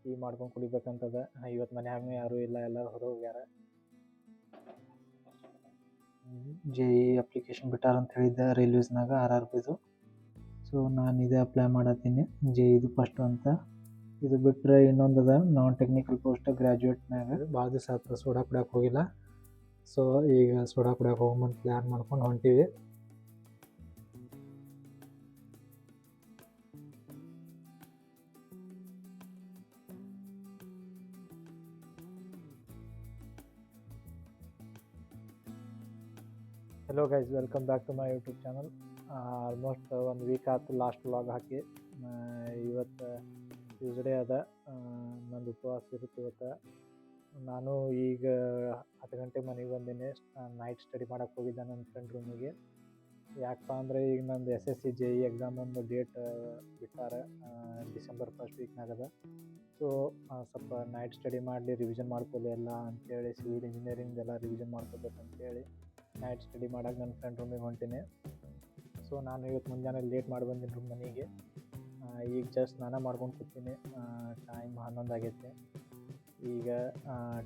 Tea ಮಾಡ್ಕೊಂಡು ಕುಡಿಬೇಕಂತದ. ಇವತ್ತು ಮನ್ಯಾಗೂ ಯಾರೂ ಇಲ್ಲ, ಎಲ್ಲರೂ ಹೊರಗೆ ಹೋಗ್ಯಾರ. ಜೆ ಇ ಅಪ್ಲಿಕೇಶನ್ ಬಿಟ್ಟಾರ ಅಂತ ಹೇಳಿದ್ದೆ ರೈಲ್ವೇಸ್ನಾಗ ಆರ್ ಆರ್ ಪಿದು ಸೊ ನಾನು ಇದೇ ಅಪ್ಲೈ ಮಾಡತ್ತೀನಿ ಜೆ ಇದು ಫಸ್ಟ್ ಅಂತ. ಇದು ಬಿಟ್ಟರೆ ಇನ್ನೊಂದು ಅದ ನಾನ್ ಟೆಕ್ನಿಕಲ್ ಪೋಸ್ಟ್ ಗ್ರ್ಯಾಜುಯೇಟ್ನಾಗ ಭಾಳ ದಿವಸ ಆಯ್ತು ಸೋಡಾ ಕುಡಿಯಕ್ಕೆ ಹೋಗಿಲ್ಲ. ಸೊ ಈಗ ಸೋಡಾ ಕುಡಿಯಕ್ಕೆ ಹೋಗ್ಬಂದು ಪ್ಲ್ಯಾನ್ ಮಾಡ್ಕೊಂಡು ಹೊಂಟೀವಿ. Hello guys welcome back to my YouTube channel almost ಒಂದು ವೀಕ್ ಆಯ್ತು ಲಾಸ್ಟ್ ವ್ಲಾಗ್ ಹಾಕಿ. ಇವತ್ತು ಟ್ಯೂಸ್ಡೇ ಅದ. ನಂದು ಉಪವಾಸ ಇರುತ್ತೆ ಇವತ್ತು. ನಾನು ಈಗ ಹತ್ತು ಗಂಟೆ ಮನೆಗೆ ಬಂದೇನೆ. ನೈಟ್ ಸ್ಟಡಿ ಮಾಡೋಕ್ಕೆ ಹೋಗಿದ್ದೆ ನನ್ನ ಫ್ರೆಂಡ್ ರೂಮಿಗೆ ಯಾಕಪ್ಪ ಅಂದರೆ ಈಗ ನಂದು S S C J E exam ಒಂದು ಡೇಟ್ ಬಿಟ್ಟಾರೆ. ಡಿಸೆಂಬರ್ ಫಸ್ಟ್ ವೀಕ್ನಾಗದ ಸೊ ಸ್ವಲ್ಪ ನೈಟ್ ಸ್ಟಡಿ ಮಾಡಲಿ ರಿವಿಷನ್ ಮಾಡ್ಕೊಳ್ಳಿ ಎಲ್ಲ ಅಂತೇಳಿ ಸಿವಿಲ್ ಇಂಜಿನಿಯರಿಂಗ್ ಎಲ್ಲ ರಿವಿಷನ್ ಮಾಡ್ಕೋಬೇಕಂತೇಳಿ. ನೈಟ್ ಸ್ಟಡಿ ಮಾಡೋಕೆ ನನ್ನ ಫ್ರೆಂಡ್ ರೂಮಿಗೆ ಹೊಂಟೀನಿ. ಸೊ ನಾನು ಇವತ್ತು ಮುಂಜಾನೆ ಲೇಟ್ ಮಾಡಿ ಬಂದಿನಿ ರೂಮ್ ಮನೆಗೆ. ಈಗ ಜಸ್ಟ್ ಸ್ನಾನ ಮಾಡ್ಕೊಂಡು ಕೂತೀನಿ. ಟೈಮ್ ಹನ್ನೊಂದು ಆಗೈತೆ. ಈಗ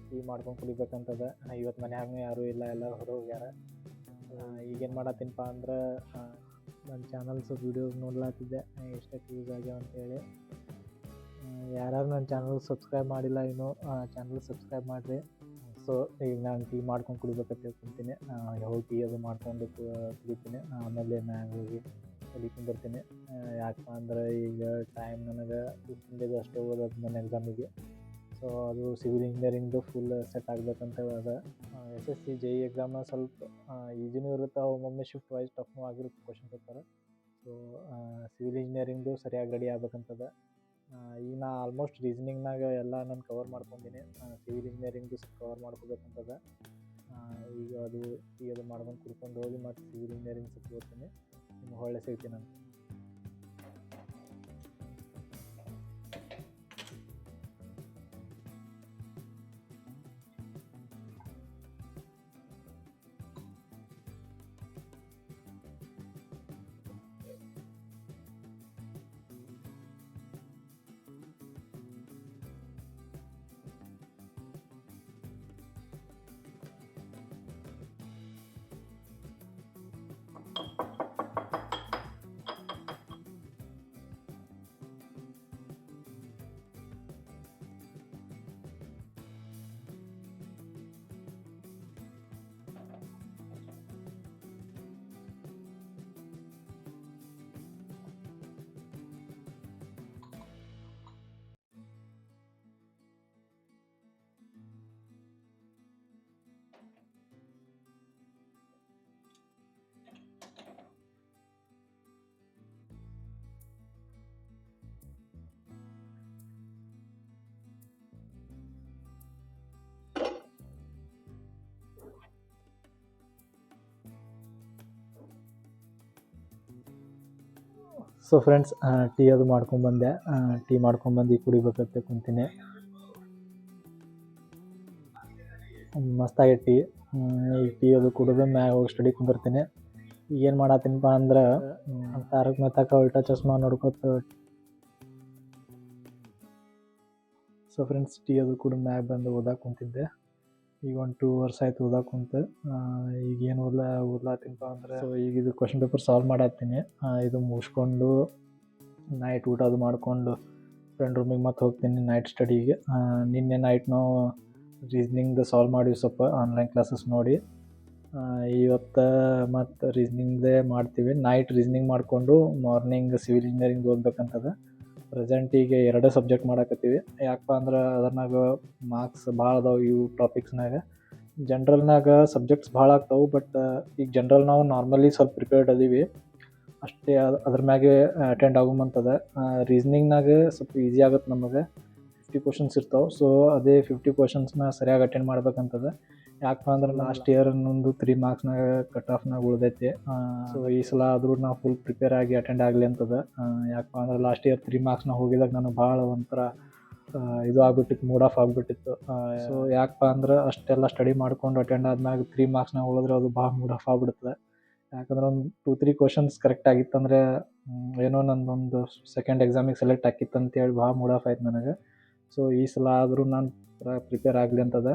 ಟೀ ಮಾಡ್ಕೊಂಡು ಕುಡಿಬೇಕಂತದ. ಇವತ್ತು ಮನ್ಯಾಗೂ ಯಾರೂ ಇಲ್ಲ, ಎಲ್ಲರೂ ಹೊರಗೆ ಹೋಗ್ಯಾರ. ಈಗೇನು ಮಾಡತ್ತೀನಪ್ಪ ಅಂದ್ರೆ ನನ್ನ ಚಾನಲ್ಸ್ ವೀಡಿಯೋಸ್ ನೋಡ್ಲಾತಿದ್ದೆ. ಎಷ್ಟಕ್ಕೆ ಯೂಸ್ ಆಗ್ಯಾವ ಅಂತೇಳಿ. ಯಾರು ನನ್ನ ಚಾನಲ್ ಸಬ್ಸ್ಕ್ರೈಬ್ ಮಾಡಿಲ್ಲ ಇನ್ನೂ ಚಾನಲ್ ಸಬ್ಸ್ಕ್ರೈಬ್ ಮಾಡಿರಿ. ಸೊ ಈಗ ನಾನು ಟೀ ಮಾಡ್ಕೊಂಡು ಕುಡಿಬೇಕಂತ ತಿಳ್ಕೊತೀನಿ ಹೋಗಿ ಟೀ ಅದು ಮಾಡ್ಕೊಂಡು ಕುಡಿತೀನಿ. ಆಮೇಲೆ ನಾನು ಹೋಗಿ ಅಲ್ಲಿ ಕುಂದಿರ್ತೀನಿ ಯಾಕಪ್ಪ ಅಂದ್ರೆ ಈಗ ಟೈಮ್ ನನಗೆ ಫಿಫ್ಟೀನ್ ಅಷ್ಟೇ ಓದೋದು ನನ್ನ ಎಕ್ಸಾಮಿಗೆ ಸೊ ಅದು ಸಿವಿಲ್ ಇಂಜಿನಿಯರಿಂಗ್ದು ಫುಲ್ ಸೆಟ್ ಆಗಬೇಕಂತ ಅದ. S S C J E exam ಸ್ವಲ್ಪ ಈಜಿನೂ ಇರುತ್ತೆ. ಒಮ್ಮೊಮ್ಮೆ ಶಿಫ್ಟ್ ವೈಸ್ ಟಫ್ನೂ ಆಗಿರುತ್ತೆ ಕ್ವಶನ್ ಪೇಪರ್ ಸೊ ಸಿವಿಲ್ ಇಂಜಿನಿಯರಿಂಗ್ದು ಸರಿಯಾಗಿ ರೆಡಿ ಆಗ್ಬೇಕಂತದ ಈಗ ನಾ ಆಲ್ಮೋಸ್ಟ್ ರೀಸನಿಂಗ್ನಾಗ ಎಲ್ಲ ನಾನು ಕವರ್ ಮಾಡ್ಕೊಂಡಿನಿ. ಸಿವಿಲ್ ಇಂಜಿನಿಯರಿಂಗ್ದು ಸ್ವಲ್ಪ ಕವರ್ ಮಾಡ್ಕೋಬೇಕಂತದ. ಈಗ ಅದು ಈಗ ಅದು ಮಾಡ್ಕೊಂಡು ಕುಡ್ಕೊಂಡು ಹೋಗಿ ಮತ್ತು ಸಿವಿಲ್ ಇಂಜಿನಿಯರಿಂಗ್ ಸ್ವಲ್ಪ ಓದ್ತೀನಿ. ನಿಮ್ಗೆ ಒಳ್ಳೆ ಸಿಗ್ತೀನಿ ನಾನು ಸೊ ಫ್ರೆಂಡ್ಸ್ ಟೀ ಅದು ಮಾಡ್ಕೊಂಬಂದೆ ಟೀ ಮಾಡ್ಕೊಂಬಂದು ಈಗ ಕುಡಿಬೇಕಂತ ಕುಂತೀನಿ. ಮಸ್ತಾಗೈತೆ ಟೀ. ಈ ಟೀ ಅದು ಕುಡಿದು ಮ್ಯಾಗ ಹೋಗಿ ಸ್ಟಡಿ ಕುಂದಿರ್ತೀನಿ. ಏನು ಮಾಡತ್ತೀನಪ್ಪ ಅಂದ್ರೆ ತಾರಕ್ ಮೆಹತಾಕ ಉಲ್ಟಾ ಚಸ್ಮಾ ನೋಡ್ಕೊತ ಸೊ ಫ್ರೆಂಡ್ಸ್ ಟೀ ಅದು ಕುಡಿದು ಮ್ಯಾಗ ಬಂದು ಓದಕ್ಕೆ ಕುಂತಿದ್ದೆ. ಈಗ ಒಂದು ಟೂ ಅವರ್ಸ್ ಆಯ್ತು ಓದಕ್ಕೆ ಕುಂತು. ಈಗ ಏನು ಓದ್ಲ ಓದ್ಲಾತೀನಪ್ಪ ಅಂದ್ರೆ ಸೊ ಈಗ ಇದು ಕ್ವಶನ್ ಪೇಪರ್ ಸಾಲ್ವ್ ಮಾಡತ್ತೀನಿ. ಇದು ಮುಗಿಸ್ಕೊಂಡು ನೈಟ್ ಊಟ ಅದು ಮಾಡಿಕೊಂಡು ಫ್ರೆಂಡ್ ರೂಮಿಗೆ ಮತ್ತೆ ಹೋಗ್ತೀನಿ ನೈಟ್ ಸ್ಟಡಿಗೆ ನಿನ್ನೆ ನೈಟ್ ನಾವು ರೀಸ್ನಿಂಗ್ದು ಸಾಲ್ವ್ ಮಾಡಿವಿ ಸ್ವಲ್ಪ ಆನ್ಲೈನ್ ಕ್ಲಾಸಸ್ ನೋಡಿ. ಇವತ್ತು ಮತ್ತು ರೀಸ್ನಿಂಗ್ದೇ ಮಾಡ್ತೀವಿ. ನೈಟ್ ರೀಸ್ನಿಂಗ್ ಮಾಡಿಕೊಂಡು ಮಾರ್ನಿಂಗ್ ಸಿವಿಲ್ ಇಂಜಿನಿಯರಿಂಗ್ ಓದ್ಬೇಕಂತದ ಪ್ರೆಸೆಂಟಿಗೆ ಎರಡೇ ಸಬ್ಜೆಕ್ಟ್ ಮಾಡಕತ್ತೀವಿ. ಯಾಕಪ್ಪ ಅಂದ್ರೆ ಅದ್ರಾಗ ಮಾರ್ಕ್ಸ್ ಭಾಳ ಅದಾವೆ ಇವು ಟಾಪಿಕ್ಸ್ನಾಗ ಜನ್ರಲ್ನಾಗ ಸಬ್ಜೆಕ್ಟ್ಸ್ ಭಾಳ ಆಗ್ತಾವೆ ಬಟ್ ಈಗ ಜನ್ರಲ್ ನಾವು ನಾರ್ಮಲಿ ಸ್ವಲ್ಪ ಪ್ರಿಪೇರ್ಡ್ ಅದೀವಿ. ಅಷ್ಟೇ ಅದ್- ಅದ್ರ ಮ್ಯಾಗೆ ಅಟೆಂಡ್ ಆಗುಮಂತದ. ರೀಸ್ನಿಂಗ್ನಾಗ ಸ್ವಲ್ಪ ಈಸಿ ಆಗತ್ತೆ ನಮಗೆ. ಫಿಫ್ಟಿ ಕ್ವಶನ್ಸ್ ಇರ್ತಾವೆ. ಸೊ ಅದೇ ಫಿಫ್ಟಿ ಕ್ವಶನ್ಸ್ನ ಸರಿಯಾಗಿ ಅಟೆಂಡ್ ಮಾಡ್ಬೇಕಂತದ. ಯಾಕಪ್ಪ ಅಂದ್ರೆ ಲಾಸ್ಟ್ ಇಯರ್ ಒಂದು ತ್ರೀ ಮಾರ್ಕ್ಸ್ನಾಗ ಕಟ್ ಆಫ್ನಾಗ ಉಳ್ದೈತಿ. ಸೊ ಈ ಸಲ ಆದರೂ ನಾವು ಫುಲ್ ಪ್ರಿಪೇರ್ ಆಗಿ ಅಟೆಂಡ್ ಆಗಲಿ ಅಂತದ. ಯಾಕಪ್ಪ ಅಂದ್ರೆ ಲಾಸ್ಟ್ ಇಯರ್ ತ್ರೀ ಮಾರ್ಕ್ಸ್ನಾಗ ಹೋಗಿದಾಗ ನಾನು ಭಾಳ ಒಂಥರ ಇದು ಆಗ್ಬಿಟ್ಟಿತ್ತು ಮೂಡ್ ಆಫ್ ಆಗ್ಬಿಟ್ಟಿತ್ತು. ಸೊ ಯಾಕಪ್ಪ ಅಂದ್ರೆ ಅಷ್ಟೆಲ್ಲ ಸ್ಟಡಿ ಮಾಡ್ಕೊಂಡು ಅಟೆಂಡ್ ಆದ್ಮ್ಯಾಗ ತ್ರೀ ಮಾರ್ಕ್ಸ್ನಾಗ ಉಳಿದ್ರೆ ಅದು ಭಾಳ ಮೂಡ್ ಆಫ್ ಆಗ್ಬಿಡುತ್ತೆ ಯಾಕಂದ್ರೆ ಒಂದು ಟೂ ತ್ರೀ ಕ್ವಶನ್ಸ್ ಕರೆಕ್ಟ್ ಆಗಿತ್ತಂದ್ರೆ ಏನೋ ನಂದೊಂದು ಸೆಕೆಂಡ್ ಎಕ್ಸಾಮಿಗೆ ಸೆಲೆಕ್ಟ್ ಆಕಿತ್ತು ಅಂತೇಳಿ ಭಾಳ ಮೂಡ್ ಆಫ್ ಆಯ್ತು ನನಗೆ. ಸೊ ಈ ಸಲ ಆದರೂ ನಾನು ಪ್ರಿಪೇರ್ ಆಗಲಿ ಅಂತದ.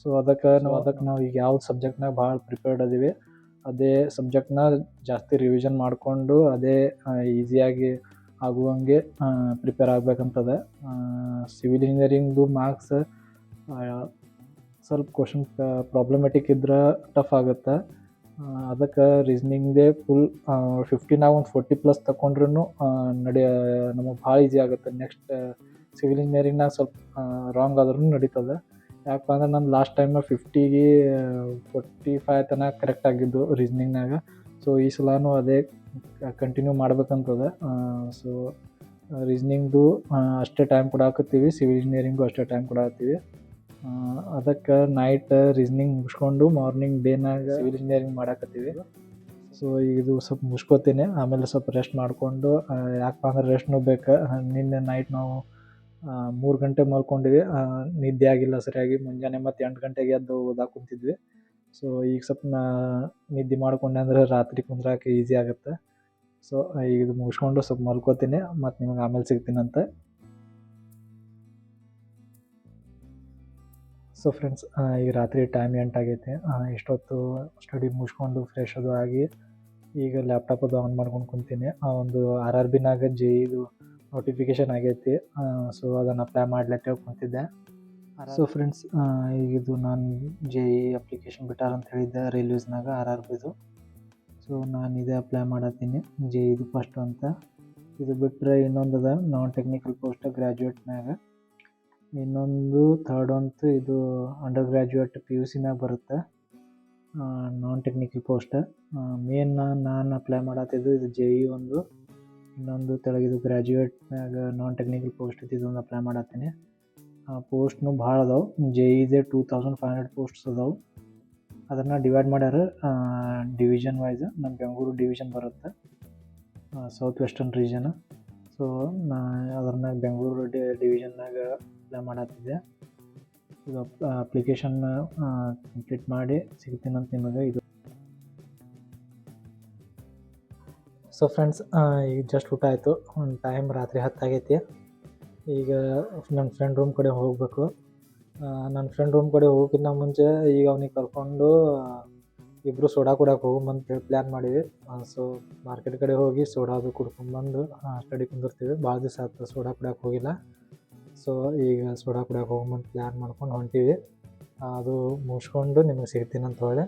ಸೊ ಅದಕ್ಕೆ ನಾವು ಅದಕ್ಕೆ ನಾವು ಈಗ ಯಾವ ಸಬ್ಜೆಕ್ಟ್ನಾಗ ಭಾಳ ಪ್ರಿಪೇರ್ಡ್ ಅದೀವಿ. ಅದೇ ಸಬ್ಜೆಕ್ಟ್ನ ಜಾಸ್ತಿ ರಿವಿಷನ್ ಮಾಡಿಕೊಂಡು ಅದೇ ಈಸಿಯಾಗಿ ಆಗುವಂಗೆ ಪ್ರಿಪೇರ್ ಆಗಬೇಕಂತದ. ಸಿವಿಲ್ ಇಂಜಿನಿಯರಿಂಗ್ದು ಮಾರ್ಕ್ಸ್ ಸ್ವಲ್ಪ ಕ್ವಶನ್ ಪ್ರಾಬ್ಲಮೆಟಿಕ್ ಇದ್ರೆ ಟಫ್ ಆಗುತ್ತೆ. ಅದಕ್ಕೆ ರೀಸ್ನಿಂಗ್ದೇ ಫುಲ್ ಫಿಫ್ಟಿನಾಗ ಒಂದು ಫೋರ್ಟಿ ಪ್ಲಸ್ ತಗೊಂಡ್ರೂ ನಡೆಯ ನಮಗೆ ಭಾಳ ಈಸಿ ಆಗುತ್ತೆ. ನೆಕ್ಸ್ಟ್ ಸಿವಿಲ್ ಇಂಜಿನಿಯರಿಂಗ್ನಾಗ ಸ್ವಲ್ಪ ರಾಂಗ್ ಆದ್ರೂ ನಡೀತದೆ. ಯಾಕಪ್ಪ ಅಂದ್ರೆ ನಾನು ಲಾಸ್ಟ್ ಟೈಮ್ ಫಿಫ್ಟಿಗೆ ಫೋರ್ಟಿ ಫೈವ್ ತನಕ ಕರೆಕ್ಟ್ ಆಗಿದ್ದು ರೀಸ್ನಿಂಗ್ನಾಗ ಸೊ ಈ ಸಲನೂ ಅದೇ ಕಂಟಿನ್ಯೂ ಮಾಡ್ಬೇಕಂತದ. ಸೊ ರೀಸ್ನಿಂಗ್ದು ಅಷ್ಟೇ ಟೈಮ್ ಕೊಡಾಕತ್ತೀವಿ ಸಿವಿಲ್ ಇಂಜಿನಿಯರಿಂಗು ಅಷ್ಟೇ ಟೈಮ್ ಕೊಡಾಕತ್ತೀವಿ ಅದಕ್ಕೆ ನೈಟ್ ರೀಸ್ನಿಂಗ್ ಮುಗಿಸ್ಕೊಂಡು ಮಾರ್ನಿಂಗ್ ಡೇನಾಗ ಸಿವಿಲ್ ಇಂಜಿನಿಯರಿಂಗ್ ಮಾಡಾಕತ್ತೀವಿ. ಸೊ ಇದು ಸ್ವಲ್ಪ ಮುಗಿಸ್ಕೋತೀನಿ. ಆಮೇಲೆ ಸ್ವಲ್ಪ ರೆಸ್ಟ್ ಮಾಡಿಕೊಂಡು ಯಾಕಪ್ಪ ಅಂದ್ರೆ ರೆಸ್ಟ್ನೂ ಬೇಕು. ನಿನ್ನೆ ನೈಟ್ ನಾವು ಮೂರು ಗಂಟೆ ಮಲ್ಕೊಂಡಿವಿ ನಿದ್ದೆ ಆಗಿಲ್ಲ ಸರಿಯಾಗಿ. ಮುಂಜಾನೆ ಮತ್ತು ಎಂಟು ಗಂಟೆಗೆ ಎದ್ದು ಓದಾಕ ಕುಂತಿದ್ವಿ. ಸೊ ಈಗ ಸ್ವಲ್ಪ ನಾ ನಿದ್ದೆ ಮಾಡ್ಕೊಂಡೆ ಅಂದ್ರೆ ರಾತ್ರಿ ಕುಂದ್ರಾಕೆ ಈಸಿ ಆಗುತ್ತೆ. ಸೊ ಈಗ ಇದು ಮುಗಿಸ್ಕೊಂಡು ಸ್ವಲ್ಪ ಮಲ್ಕೋತೀನಿ. ಮತ್ತು ನಿಮಗೆ ಆಮೇಲೆ ಸಿಗ್ತೀನಂತೆ ಸೊ ಫ್ರೆಂಡ್ಸ್ ಈಗ ರಾತ್ರಿ ಟೈಮ್ ಎಂಟಾಗೈತೆ ಇಷ್ಟೊತ್ತು ಸ್ಟಡಿ ಮುಗಿಸ್ಕೊಂಡು ಫ್ರೆಶ್ ಅದು ಆಗಿ ಈಗ ಲ್ಯಾಪ್ಟಾಪ್ ಅದು ಆನ್ ಮಾಡ್ಕೊಂಡು ಕುಂತೀನಿ. ಆ, ಒಂದು ಆರ್ ಆರ್ ಬಿನಾಗ ಜೆ ಇದು ನೋಟಿಫಿಕೇಶನ್ ಆಗೈತಿ. ಸೊ ಅದನ್ನು ಅಪ್ಲೈ ಮಾಡ್ಲತ್ತೆ ಕುಂತಿದ್ದೆ ಸೊ ಫ್ರೆಂಡ್ಸ್ ಈಗ ಇದು ನಾನು ಜೆ ಇ ಅಪ್ಲಿಕೇಶನ್ ಬಿಟ್ಟಾರ ಅಂತ ಹೇಳಿದ್ದೆ ರೈಲ್ವೇಸ್ನಾಗ ಆರ್ ಆರ್ ಬಿದು ಸೊ ನಾನು ಇದೇ ಅಪ್ಲೈ ಮಾಡತ್ತೀನಿ ಜೆ ಇದು ಫಸ್ಟ್ ಅಂತ. ಇದು ಬಿಟ್ಟರೆ ಇನ್ನೊಂದು ಅದ ನಾನ್ ಟೆಕ್ನಿಕಲ್ ಪೋಸ್ಟ್ ಗ್ರ್ಯಾಜುಯೇಟ್ನಾಗ ಇನ್ನೊಂದು ಥರ್ಡ್ ಅಂತು ಇದು ಅಂಡರ್ ಗ್ರ್ಯಾಜುಯೇಟ್ ಪಿ ಯು ಸಿನಾಗ ಬರುತ್ತೆ. ನಾನ್ ಟೆಕ್ನಿಕಲ್ ಪೋಸ್ಟ್ ಮೇನ್ ನಾನು ಅಪ್ಲೈ ಮಾಡತ್ತಿದ್ದು ಇದು ಜೆ ಇ ಒಂದು. ಇನ್ನೊಂದು ತೆಳಗಿದು ಗ್ರ್ಯಾಜುಯೇಟ್ನಾಗ ನಾನ್ ಟೆಕ್ನಿಕಲ್ ಪೋಸ್ಟ್ ಐತಿ, ಇದೊಂದು ಅಪ್ಲೈ ಮಾಡತ್ತೀನಿ. ಪೋಸ್ಟ್ನು ಭಾಳ ಅದಾವೆ. ಜೆ ಇದೆ two thousand five hundred posts ಅದಾವೆ. ಅದನ್ನು ಡಿವೈಡ್ ಮಾಡ್ಯಾರ ಡಿವಿಷನ್ ವೈಸ್ ನಮ್ಮ ಬೆಂಗಳೂರು ಡಿವಿಷನ್ ಬರುತ್ತೆ ಸೌತ್ ವೆಸ್ಟರ್ನ್ ರೀಜನ್ ಸೊ ನಾ ಅದ್ರನ್ನಾಗ ಬೆಂಗಳೂರು ಡಿ ಡಿವಿಷನ್ನಾಗ ಅಪ್ಲೈ ಮಾಡತ್ತಿದ್ದೆ. ಇದು ಅಪ್ಲಿಕೇಶನ್ ಕಂಪ್ಲೀಟ್ ಮಾಡಿ ಸಿಗ್ತೀನಂತ ನಿಮಗೆ ಇದು ಸೊ ಫ್ರೆಂಡ್ಸ್ ಈಗ ಜಸ್ಟ್ ಊಟ ಆಯಿತು. ಒಂದು ಟೈಮ್ ರಾತ್ರಿ ಹತ್ತಾಗೈತಿ ಈಗ ನನ್ನ ಫ್ರೆಂಡ್ ರೂಮ್ ಕಡೆ ಹೋಗಬೇಕು. ನನ್ನ ಫ್ರೆಂಡ್ ರೂಮ್ ಕಡೆ ಹೋಗೋಕ್ಕಿಂತ ಮುಂಚೆ ಈಗ ಅವನಿಗೆ ಕರ್ಕೊಂಡು ಇಬ್ಬರು ಸೋಡಾ ಕುಡಿಯೋಕೆ ಹೇಳಿ ಪ್ಲ್ಯಾನ್ ಮಾಡೀವಿ. ಸೊ ಮಾರ್ಕೆಟ್ ಕಡೆ ಹೋಗಿ ಸೋಡಾ ಅದು ಕುಡ್ಕೊಂಡ್ಬಂದು ಸ್ಟಡಿ ಕುಂದಿರ್ತೀವಿ. ಭಾಳ ದಿವಸ ಆಯ್ತು ಸೋಡಾ ಕುಡಿಯೋಕೆ ಹೋಗಿಲ್ಲ. ಸೊ ಈಗ ಸೋಡಾ ಕುಡಿಯೋಕೆ ಹೋಗುಮಂತ ಪ್ಲ್ಯಾನ್ ಮಾಡ್ಕೊಂಡು ಹೊಂಟೀವಿ. ಅದು ಮುಗಿಸ್ಕೊಂಡು ನಿಮಗೆ ಸಿಗ್ತೀನಂತ ಹೇಳಿ.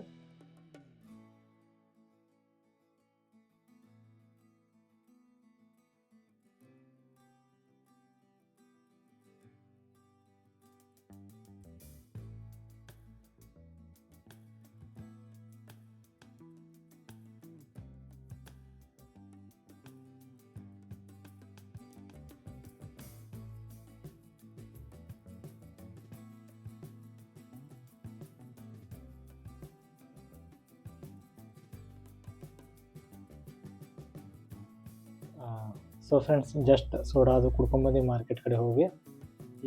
ಸೊ ಫ್ರೆಂಡ್ಸ್ ಜಸ್ಟ್ ಸೋಡಾ ಅದು ಕುಡ್ಕೊಂಬಂದು ಮಾರ್ಕೆಟ್ ಕಡೆ ಹೋಗಿ,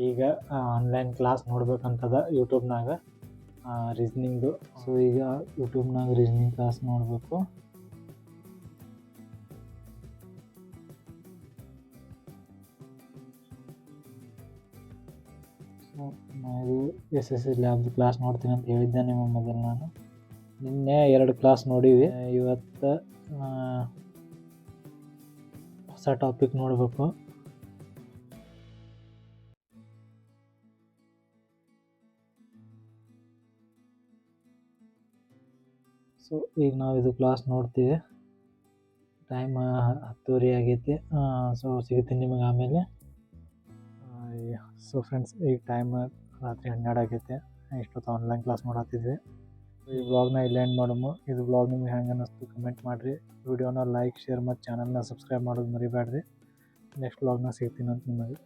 ಈಗ ಆನ್ಲೈನ್ ಕ್ಲಾಸ್ ನೋಡ್ಬೇಕಂತದ ಯೂಟ್ಯೂಬ್ನಾಗ ರೀಸ್ನಿಂಗ್ದು ಸೊ ಈಗ ಯೂಟ್ಯೂಬ್ನಾಗ ರೀಸ್ನಿಂಗ್ ಕ್ಲಾಸ್ ನೋಡಬೇಕು. ಇದು ಎಸ್ ಎಸ್ ಸಿ ಲ್ಯಾಬ್ದು ಕ್ಲಾಸ್ ನೋಡ್ತೀನಿ ಅಂತ ಹೇಳಿದ್ದೆ ನಿಮ್ಮ ಮೊದಲು ನಾನು. ನಿನ್ನೆ ಎರಡು ಕ್ಲಾಸ್ ನೋಡೀವಿ. ಇವತ್ತು ಹೊಸ ಟಾಪಿಕ್ ನೋಡಬೇಕು. ಸೊ ಈಗ ನಾವು ಇದು ಕ್ಲಾಸ್ ನೋಡ್ತೀವಿ. ಟೈಮ್ ಹತ್ತುವರೆ ಆಗೈತಿ. ಸೊ ಸಿಗುತ್ತೀನಿ ನಿಮಗೆ ಆಮೇಲೆ. ಸೊ ಫ್ರೆಂಡ್ಸ್ ಈಗ ಟೈಮ್ ರಾತ್ರಿ ಹನ್ನೆರಡು ಆಗೈತೆ. ಇಷ್ಟೊತ್ತು ಆನ್ಲೈನ್ ಕ್ಲಾಸ್ ಮಾಡತ್ತಿದ್ವಿ ಈ ವ್ಲಾಗ್ನ ಇಲ್ಲಿ ಎಂಡ್ ಮಾಡಮು. ಇದು ವ್ಲಾಗ್ ನಿಮ್ಗೆ ಹೆಂಗೆ ಅನ್ನಿಸ್ತು ಕಮೆಂಟ್ ಮಾಡಿರಿ. ವಿಡಿಯೋನ ಲೈಕ್ ಶೇರ್ ಮತ್ತು ಚಾನಲ್ನ ಸಬ್ಸ್ಕ್ರೈಬ್ ಮಾಡೋದು ಮರಿಬೇಡ್ರಿ ನೆಕ್ಸ್ಟ್ ವ್ಲಾಗ್ನ ಸಿಗ್ತೀನಿ ಅಂತ ನಿಮಗೆ.